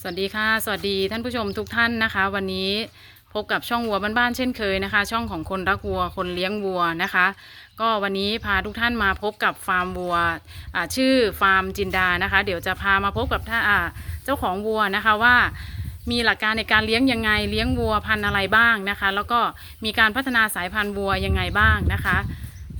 สวัสดีค่ะ สวัสดีท่านผู้ชมทุกท่านนะคะ วันนี้พบกับช่องวัวบ้านๆเช่นเคยนะคะ ช่องของคนรักวัวคนเลี้ยงวัวนะคะ ก็วันนี้พาทุกท่านมาพบกับฟาร์มวัวอ่าชื่อฟาร์มจินดานะคะ เดี๋ยวจะพามาพบกับท่านอ่าเจ้าของวัวนะคะว่ามีหลักการในการเลี้ยงยังไงเลี้ยงวัวพันธุ์อะไรบ้างนะคะ แล้วก็มีการพัฒนาสายพันธุ์วัวยังไงบ้างนะคะ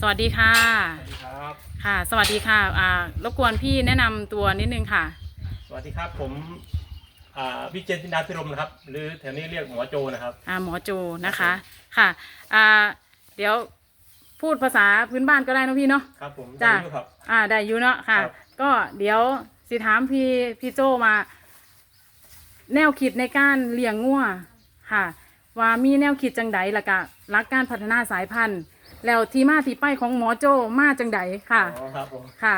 สวัสดีค่ะสวัสดีครับค่ะ สวัสดีค่ะอ่ารบกวนพี่แนะนำตัวนิดนึงค่ะ สวัสดีครับผม อ่าวิเจนตินาพิรมนะครับ หรือแถวนี้เรียกหมอโจนะครับ อ่าหมอโจนะคะค่ะอ่าเดี๋ยวพูดภาษาพื้นบ้านก็ได้เนอะพี่เนาะ ครับผมจ้ะได้อยู่ครับ อ่าได้อยู่เนาะค่ะ ครับ ก็เดี๋ยวสิถามพี่พี่โจมา แนวคิดในการเลี้ยงงัวค่ะ ว่ามีแนวคิดจังใดและกะรักการพัฒนาสายพันธุ์ แล้วที่มาที่ไปของหมอโจมาจังใดค่ะ อ๋อครับผม ค่ะ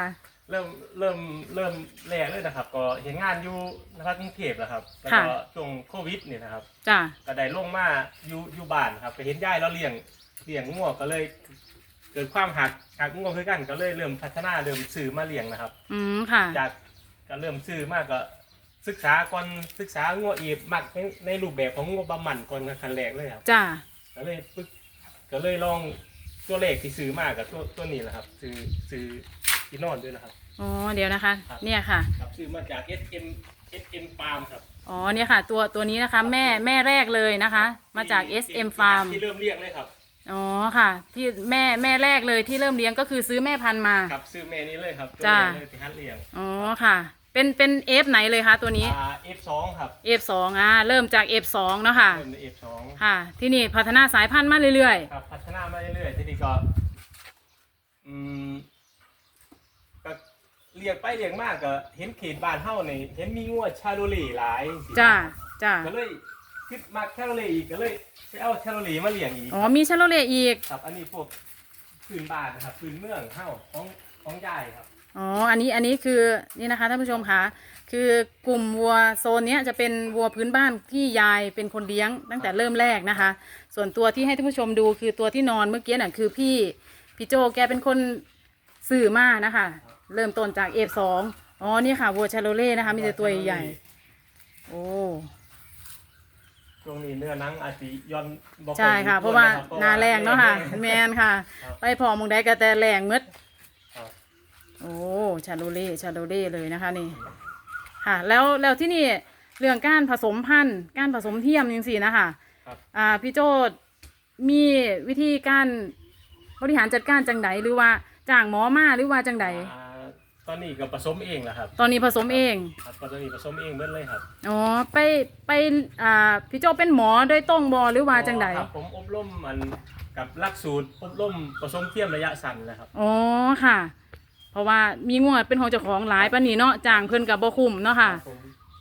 เริ่มเริ่มเริ่มแรกเลยนะครับ ก็เห็นงานอยู่นะครับกรุงเทพนะครับแล้วค่ะก็ช่วงโควิดเนี่ยนะครับจ้ะก็ได้ลงมาอยู่อยู่บ้านครับไปเห็นยายเราเลี้ยงเลี้ยงงัวก็เลย เกิดความหักหักงัวคือกัน ก็เลยเริ่มพัฒนาเริ่มซื้อมาเลี้ยงนะครับ อืมค่ะ จากก็เริ่มซื้อมากก็ศึกษาก่อนศึกษางัวอีบมักในในรูปแบบของงัวบำมันก่อนขั้นแรกเลยครับจ้ะก็เลยปึ๊กก็เลยลองตัวเลขที่ซื้อมากับตัวตัวนี้แหละครับซื้อซื้อ ที่นอนด้วยนะครับ อ๋อเดี๋ยวนะคะ ครับ เนี่ยค่ะ ครับซื้อมาจาก SM SM Farm ครับอ๋อเนี่ยค่ะ ตัวตัวนี้นะคะ แม่แม่แรกเลยนะคะ มาจาก ที่ SM Farm ที่เริ่มเลี้ยงเลยครับ อ๋อค่ะ ที่แม่แม่แรกเลยที่เริ่มเลี้ยงก็คือซื้อแม่พันธุ์มา ครับซื้อแม่นี้เลยครับตัวจ้าแรกเลยที่ฮันเลี้ยงอ๋อค่ะ เป็นเป็นเอฟไหนเลยคะตัวนี้อ่า F2 ครับเอฟสองอ่าเริ่มจากเอฟสองเนาะค่ะ เริ่มใน F2 ค่ะ ที่นี่พัฒนาสายพันธุ์มาเรื่อยครับพัฒนามาเรื่อยๆทีนี้ก็อืมก็ เลี้ยงไปเลี้ยงมากก็เห็นเขตบ้านเฮานี่เห็นมีงัวชาโลลีหลายสิๆจ้าจ้าก็เลยคิดมาแคลอรี่อีกก็เลยไปเอาแคลอรี่มาเลี้ยงอีกอ๋อมีชาโลเลอีกครับอันนี้พวกพื้นบ้านนะครับพื้นเมืองเฮ้าของของยายครับอ๋อ อันนี้ อันนี้คือ นี่นะคะท่านผู้ชมคะคือกลุ่มวัวโซนเนี้ยจะเป็นวัวพื้นบ้านที่ยายเป็นคนเลี้ยงตั้งแต่เริ่มแรกนะคะ ส่วนตัวที่ให้ท่านผู้ชมดูคือตัวที่นอนเมื่อกี้น่ะคือพี่พี่โจแกเป็นคนสื่อมานะคะ เริ่มต้นจากเอฟสองอ๋อ นี่ค่ะวัวชาโลเล่นะคะ มีแต่ตัวใหญ่ๆโอ้ช่วงนี้เนื้อหนังอาจจะย้อนบ่อยใช่ค่ะ เพราะว่าหนาแรงเนาะค่ะ แมนค่ะครับไปพอมงได้ก็แต่แรงหมืดครับโอ้ชาโลเล่ชาโลเล่เลยนะคะนี่ ค่ะ แล้วแล้วที่นี่เรื่องการผสมพันธุ์การผสมเทียมยังสี่นะคะครับอ่าพี่โจมีวิธีการบริหารจัดการจังไดหรือว่าจ้างหมอมาหรือว่าจังได อ่า ตอนนี้ก็ผสมเองแหละครับตอนนี้ผสมเอง ครับตอนนี้ผสมเองเบิดเลยครับอ๋อ ไปไปอ่าพี่โจเป็นหมอโดยตรงบอหรือว่าจังไดครับผมอบรมมันกับหลักสูตรอบรมผสมเทียมระยะสั้นนะครับ อ๋อค่ะ เพราะว่ามีงวดเป็นของเจ้าของหลายปานนี้เนาะจ้างเพิ่นกับบ่คุ้มเนาะค่ะรับผม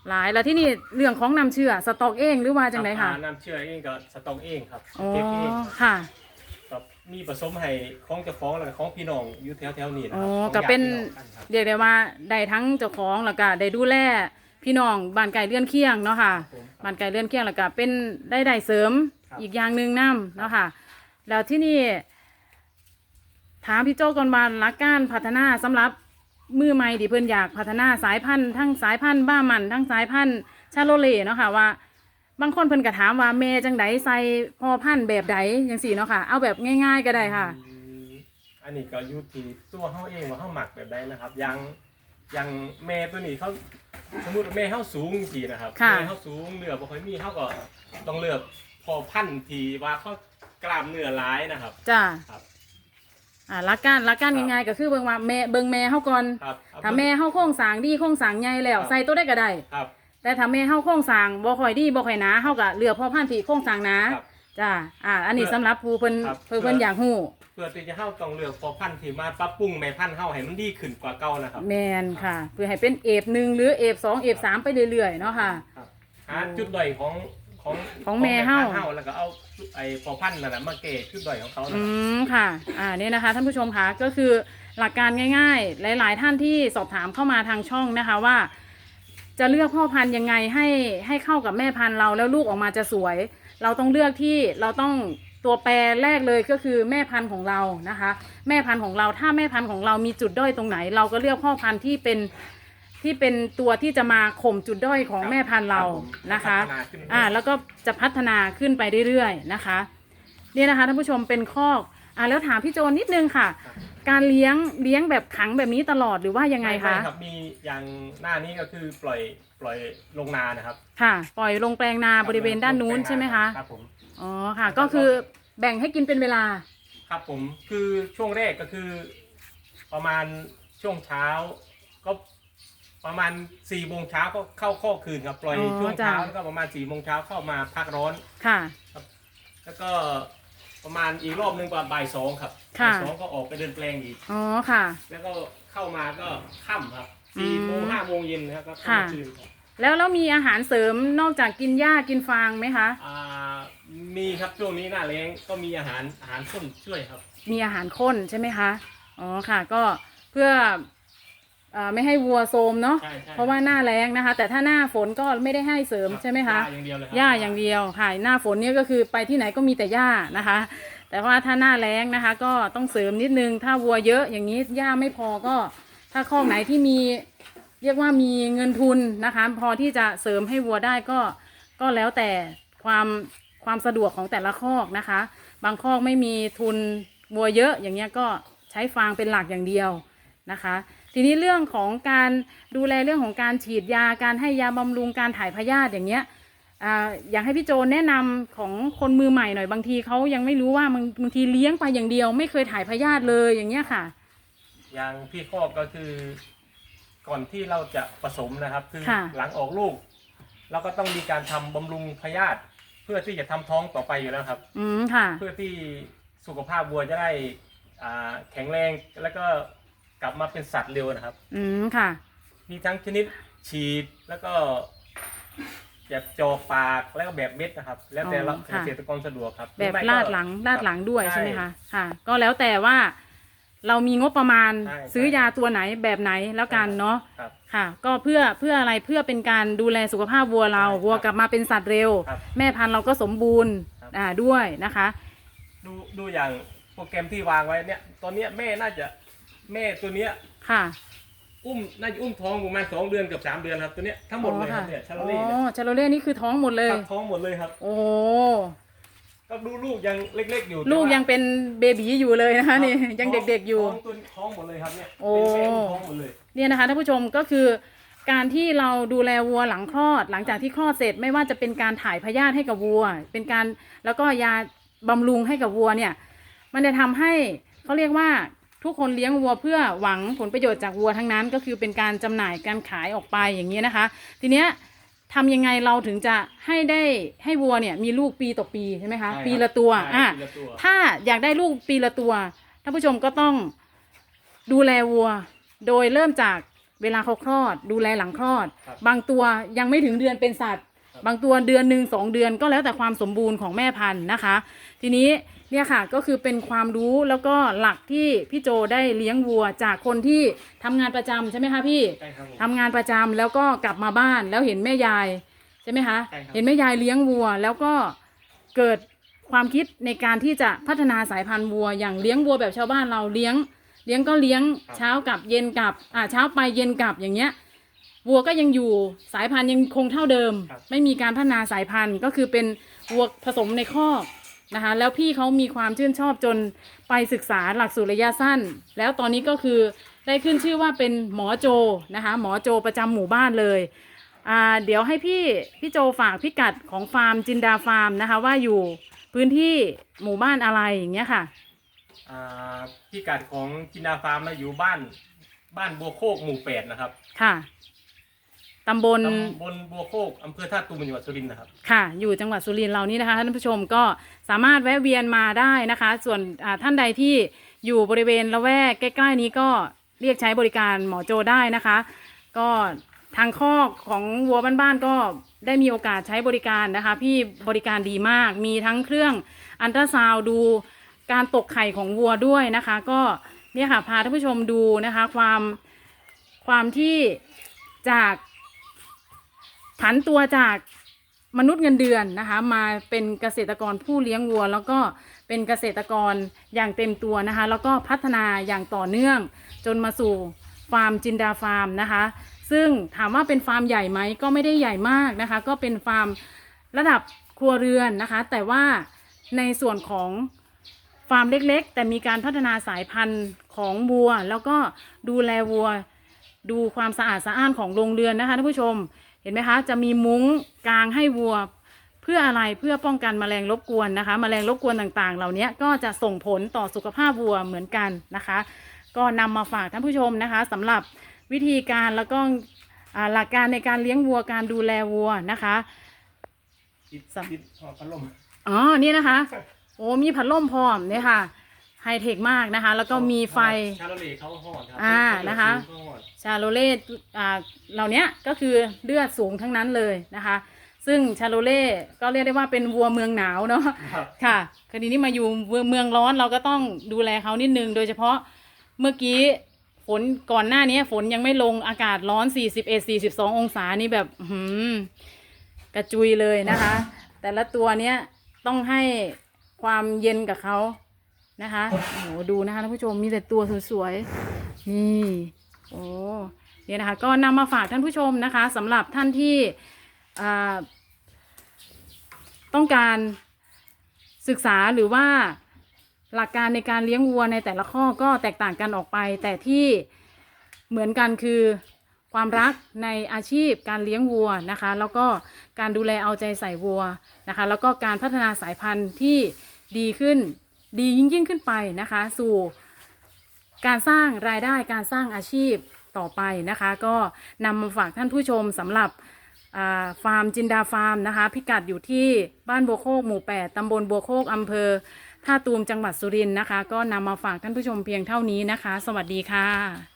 หลายแล้วที่นี่เรื่องของนำเชื่อสต็อกเองหรือว่าจังไดค่ะอ่าน้ำเชื่อเองก็สต๊อกเองครับอ๋อเก็บเองครับค่ะครับ มีผสมให้ของเจ้าของแล้วก็ของพี่น้องอยู่แถวๆนี้นะอ๋คอรับก็เป็นของญาติพี่น้องกันครับ เรียกได้ว่าได้ทั้งเจ้าของแล้วก็ได้ดูแลพี่น้องบ้านไก่เลื่อนเคียงเนาะค่ะผมบ้านไก่เลื่อนเคียงแล้วก็เป็นได้ได้เสริมครับ อีกอย่างหนึ่งนํเนาะค่ะ แล้วที่นี่ถามพี่โจ้ก่อนว่าหลักการพัฒนาสำหรับมือใหม่ที่เพิ่นอยากพัฒนาสายพันธุ์ทั้งสายพันธุ์บ้ามันทั้งสายพันธุ์ชาโลเล่เนาะค่ะว่า บางคนเพิ่นก็ถามว่าเมจังไดใส่พอพันธุ์แบบใดจังสี่เนาะค่ะ เอาแบบง่าย ๆ ก็ได้ค่ะ อืมอันนี้ก็อยู่ที่ตัวเฮาเองว่าเฮาหมักแบบใดนะครับอยังอยังแม่ตัวนี้เขาสมมุติว่าแม่เฮาสูงสินะครับค่ะ แม่เฮาสูงเนื้อบ่ค่อยมีเฮาก็ต้องเลือกพอพันธุ์ที่ว่าเขากล้ามเนื้อหลายนะครับ จ้าครับ อ่าหลักการหลักการครับง่ายๆก็คือเบิ่งว่าแม่เบิ่งแม่เฮาก่อน ครับเอถ้าแม่เฮาโครงสร้างดีโครงสร้างใหญ่แล้วครับใส่ตัวได้ก็ได้ ครับ แต่ถ้าแม่เฮาโครงสร้างบ่ค่อยดีบ่ค่อยหนาเฮาก็เลือกพ่อพันธุ์ที่โครงสร้างหนาครับจ้าอ่า อันนี้เพื่อสำหรับผู้เพิ่นครับ เพิ่นเพิ่นอยากฮู้เพื่อที่จะเฮาต้องเลือกพอพันธุ์ที่มาปรับปรุงแม่พันธุ์เฮาให้มันดีขึ้นกว่าเก่านะครับ แม่นค่ะ เพื่อให้เป็นเอฟหนึ่งหรือเอฟสองเอฟสามไปเรื่อยๆเนาะค่ะ ครับหาจุดด้อยของของของแม่เฮ้า พันธุ์เฮาแล้วก็เอาไอ้พอพันธุ์นั่นน่ะมาเกะจุดด้อยของเขานะอืครับ มค่ะ อ่านี่นะคะท่านผู้ชมคะก็คือหลักการง่าย ๆ หลาย ๆ ท่านที่สอบถามเข้ามาทางช่องนะคะว่า จะเลือกพ่อพันธุ์ยังไงให้ให้เข้ากับแม่พันธุ์เราแล้วลูกออกมาจะสวย เราต้องเลือกที่เราต้องตัวแปรแรกเลยก็คือแม่พันธุ์ของเรานะคะ แม่พันธุ์ของเราถ้าแม่พันธุ์ของเรามีจุดด้อยตรงไหน เราก็เลือกพ่อพันธุ์ที่เป็นที่เป็นตัวที่จะมาข่มจุดด้อยของแม่พันธุ์เราครับผมนะคะพัฒนาขึ้นอ่าแล้วก็จะพัฒนาขึ้นไปเรื่อยๆนะคะเนี่ยนะคะท่านผู้ชมเป็นคอกอ่าแล้วถามพี่โจนนิดนึงค่ะครับ การเลี้ยงเลี้ยงแบบขังแบบนี้ตลอดหรือว่ายังไงม่คะม่ครับมีอย่างหน้านี้ก็คือปล่อยปล่อยลงนานะครับค่ะ ปล่อยลงแปลงนาบริเวณด้านนู้นใช่ไหมคะครับผมอ๋อค่ะ ก็คือแบ่งให้กินเป็นเวลา ครับผมคือช่วงแรกก็คือ ประมาณช่วงเช้า ก็ประมาณสี่โมงเช้าก็เข้าข้อกคืนครับปล่อยอ๋อช่วงเช้าจ้ะแล้วก็ประมาณสี่โมงเช้าเข้ามาพักร้อนค่ะแล้วก็ ประมาณอีกรอบหนึ่งประมาณบ่ายสองครับค่ะ บ่ายสองก็ออกไปเดินแปลงอีก อ๋อค่ะ แล้วก็เข้ามาก็ค่ำครับอืสี่มโมงห้าโมงเย็นนะครับก็เข้าค่ะมาคืนครับแล้วแล้วมีอาหารเสริมนอกจากกินหญ้ากินฟางไหมคะ อ่ามีครับช่วงนี้หน้าแล้งก็มีอาหารอาหารส้มช่วยครับ มีอาหารข้นใช่ไหมคะ อ๋อค่ะ ก็เพื่อ เออไม่ให้วัวโทรมเนาะใช่ใช่เพราะว่าหน้าแรงนะคะ แต่ถ้าหน้าฝนก็ไม่ได้ให้เสริมรับใช่ไหมคะ หญ้าอย่างเดียวเลยครับหญ้าอย่างเดียวค่ะหน้าฝนเนี่ยก็คือไปที่ไหนก็มีแต่หญ้านะคะ แต่ว่าถ้าหน้าแรงนะคะ ก็ต้องเสริมนิดนึง ถ้าวัวเยอะอย่างนี้หญ้าไม่พอก็ ถ้าคอกไหนที่มี เรียกว่ามีเงินทุนนะคะ พอที่จะเสริมให้วัวได้ก็ ก็แล้วแต่ความความสะดวกของแต่ละคอกนะคะ บางคอกไม่มีทุนวัวเยอะอย่างเงี้ยก็ใช้ฟางเป็นหลักอย่างเดียวนะคะ ทีนี้เรื่องของการดูแลเรื่องของการฉีดยาการให้ยาบำรุงการถ่ายพยาธิอย่างเงี้ยอ่าอยากให้พี่โจแนะนำของคนมือใหม่หน่อยบางทีเขายังไม่รู้ว่าบางบางทีเลี้ยงไปอย่างเดียว ไม่เคยถ่ายพยาธิเลยอย่างเงี้ยค่ะ อย่างพี่คอกก็คือ ก่อนที่เราจะผสมนะครับ คือค่ะหลังออกลูกเราก็ต้องมีการทำบำรุงพยาธิเพื่อที่จะทำท้องต่อไปอยู่แล้วครับ อืมค่ะ เพื่อที่สุขภาพวัวจะได้อ่าแข็งแรงแล้วก็ กลับมาเป็นสัตว์เร็วนะครับ อืมค่ะ มีทั้งชนิดฉีดแล้วก็แบบจอกปากแล้วก็แบบเม็ดนะครับ แล้วแต่อ๋อเราค่ะ เกษตรกรสะดวกครับแบบรือไม่ก็ลาดหลังลาดหลังด้วยใช่ใช่ไหมคะค่ะ ก็แล้วแต่ว่าเรามีงบประมาณใช่ซื้อยาตัวไหนแบบไหนแล้วกันเนาะครับ ค่ะ ก็เพื่อเพื่ออะไรเพื่อเป็นการดูแลสุขภาพวัวเรา ใช่ครับวัวกลับมาเป็นสัตว์เร็ว ครับแม่พันธุ์เราก็สมบูรณ์ครับ อ่าด้วยนะคะ ดูดูอย่างโปรแกรมที่วางไว้เนี่ย ตอนเนี้ยแม่น่าจะ แม่ตัวเนี้ยค่ะอุ้มน่าจะอุ้มท้องประมาณสองเดือนเกับสามเดือนครับตัวเนี้ยทั้งหมดเลยครับเนี่ยชาโลอ๋เล่อเนี่ยชาโลเล่นี่คือท้องหมดเลย ครับท้องหมดเลยครับ โอ้โหก็ดูลูกยังเล็ก ๆ อยู่ลูกแต่ว่ายังเป็นเบบีอยู่เลยนะคะนี่ยังเด็กๆอยู่ ท้องตัวท้องหมดเลยครับเนี่ยโอ้ เป็นแม่อุ้มท้องหมดเลย เนี่ยนะคะท่านผู้ชมก็คือการที่เราดูแลวัวหลังคลอด หลังจากที่คลอดเสร็จไม่ว่าจะเป็นการถ่ายพยาธิให้กับวัว เป็นการแล้วก็ยาบำรุงให้กับวัวเนี่ย มันจะทำให้เขาเรียกว่า ทุกคนเลี้ยงวัวเพื่อหวังผลประโยชน์จากวัวทั้งนั้น ก็คือเป็นการจำหน่ายการขายออกไปอย่างนี้นะคะ ทีเนี้ยทำยังไงเราถึงจะให้ได้ให้วัวเนี่ยมีลูกปีต่อปีใช่ไหมคะใช่ครับปีละตัวใช่อะปีละตัวถ้าอยากได้ลูกปีละตัวท่านผู้ชมก็ต้องดูแลวัว โดยเริ่มจากเวลาเขาคลอด ดูแลหลังคลอดครับบางตัวยังไม่ถึงเดือนเป็นสัตว์ครับบางตัวเดือนหนึ่งสองเดือนก็แล้วแต่ความสมบูรณ์ของแม่พันธุ์นะคะ ทีนี้เนี่ยค่ะก็คือเป็นความรู้แล้วก็หลักที่พี่โจได้เลี้ยงวัวจากคนที่ทำงานประจำใช่ไหมคะพี่ใช่ครับผม ทำงานประจำแล้วก็กลับมาบ้านแล้วเห็นแม่ยายใช่ไหมคะใช่ครับ เห็นแม่ยายเลี้ยงวัว แล้วก็เกิดความคิดในการที่จะพัฒนาสายพันธุ์วัว อย่างเลี้ยงวัวแบบชาวบ้านเราเลี้ยง เลี้ยงก็เลี้ยงเช้ากับเย็นกับอ่าเช้าไปเย็นกลับอย่างเงี้ย วัวก็ยังอยู่สายพันธุ์ยังคงเท่าเดิม ครับ ไม่มีการพัฒนาสายพันธุ์ก็คือเป็นวัวผสมในคอก นะคะ แล้วพี่เขามีความชื่นชอบจนไปศึกษาหลักสูตรระยะสั้น แล้วตอนนี้ก็คือได้ขึ้นชื่อว่าเป็นหมอโจนะคะ หมอโจประจำหมู่บ้านเลยอ่าเดี๋ยวให้พี่พี่โจฝากพิกัดของฟาร์มจินดาฟาร์มนะคะ ว่าอยู่พื้นที่หมู่บ้านอะไรอย่างเงี้ยค่ะ อ่าพิกัดของจินดาฟาร์มนะอยู่บ้านบ้านบัวโคกหมู่แปดนะครับ ค่ะ ตำบล ตำบลบัวโคกอำเภอท่าตูมจังหวัดสุรินทร์นะครับ ค่ะ อยู่จังหวัดสุรินทร์เรานี่นะคะท่านผู้ชมก็สามารถแวะเวียนมาได้นะคะ ส่วนอ่าท่านใดที่อยู่บริเวณละแวกใกล้ๆนี้ก็เรียกใช้บริการหมอโจได้นะคะ ก็ทางคอกของวัวบ้านๆก็ได้มีโอกาสใช้บริการนะคะ พี่บริการดีมากมีทั้งเครื่องอันตราซาวด์ดูการตกไข่ของวัวด้วยนะคะ ก็เนี่ยค่ะพาท่านผู้ชมดูนะคะ ความความที่จาก ผันตัวจากมนุษย์เงินเดือนนะคะ มาเป็นเกษตรกรผู้เลี้ยงวัว แล้วก็เป็นเกษตรกรอย่างเต็มตัวนะคะ แล้วก็พัฒนาอย่างต่อเนื่อง จนมาสู่ฟาร์มจินดาฟาร์มนะคะ ซึ่งถามว่าเป็นฟาร์มใหญ่ไหมก็ไม่ได้ใหญ่มากนะคะ ก็เป็นฟาร์มระดับครัวเรือนนะคะ แต่ว่าในส่วนของฟาร์มเล็กๆ แต่มีการพัฒนาสายพันธุ์ของวัว แล้วก็ดูแลวัว ดูความสะอาดสะอ้านของโรงเรือนนะคะท่านผู้ชม เห็นไหมคะจะมีมุ้งกางให้วัว เพื่ออะไรเพื่อป้องกันแมลงรบกวนนะคะแมลงรบกวนต่างๆ เหล่านี้ก็จะส่งผลต่อสุขภาพวัวเหมือนกันนะคะ ก็นำมาฝากท่านผู้ชมนะคะสำหรับวิธีการแล้วก็อ่าหลักการในการเลี้ยงวัวการดูแลวัวนะคะติดสำติดหอพัดลมอ๋อนี่นะคะ โอ้มีพัดลมพร้อมเนี่ยค่ะ ไฮเทคมากนะคะ แล้วก็มีไฟ ชาโลเลเขาหอดครัอ่านะคะ เขาหอดชาโลเล่อ่าเหล่านี้ก็คือเลือดสูงทั้งนั้นเลยนะคะ ซึ่งชาโลเล่ก็เรียกได้ว่าเป็นวัวเมืองหนาวเนาะ ครับค่ะคดีนี้มาอยู่เมืองร้อนเราก็ต้องดูแลเขานิดนึง โดยเฉพาะเมื่อกี้ฝนก่อนหน้านี้ฝนยังไม่ลงอากาศร้อน 41 42 องศานี่แบบอื้อหือกระจุยเลยนะคะ แต่ละตัวเนี้ยต้องให้ความเย็นกับเขา นะคะโอ้โหดูนะคะท่านผู้ชมมีแต่ตัวสวยๆนี่โอ้เนี่ยนะคะก็นำมาฝากท่านผู้ชมนะคะสำหรับท่านที่ต้องการศึกษาหรือว่าหลักการในการเลี้ยงวัวในแต่ละข้อก็แตกต่างกันออกไป แต่ที่เหมือนกันคือความรักในอาชีพการเลี้ยงวัวนะคะ แล้วก็การดูแลเอาใจใส่วัวนะคะ แล้วก็การพัฒนาสายพันธุ์ที่ดีขึ้น ดียิ่งยิ่งขึ้นไปนะคะ สู่การสร้างรายได้การสร้างอาชีพต่อไปนะคะ ก็นำมาฝากท่านผู้ชมสำหรับฟาร์มจินดาฟาร์มนะคะ พิกัดอยู่ที่บ้านบัวโคกหมู่ 8ตำบลบัวโคกอำเภอท่าตูมจังหวัดสุรินทร์นะคะ ก็นำมาฝากท่านผู้ชมเพียงเท่านี้นะคะ สวัสดีค่ะ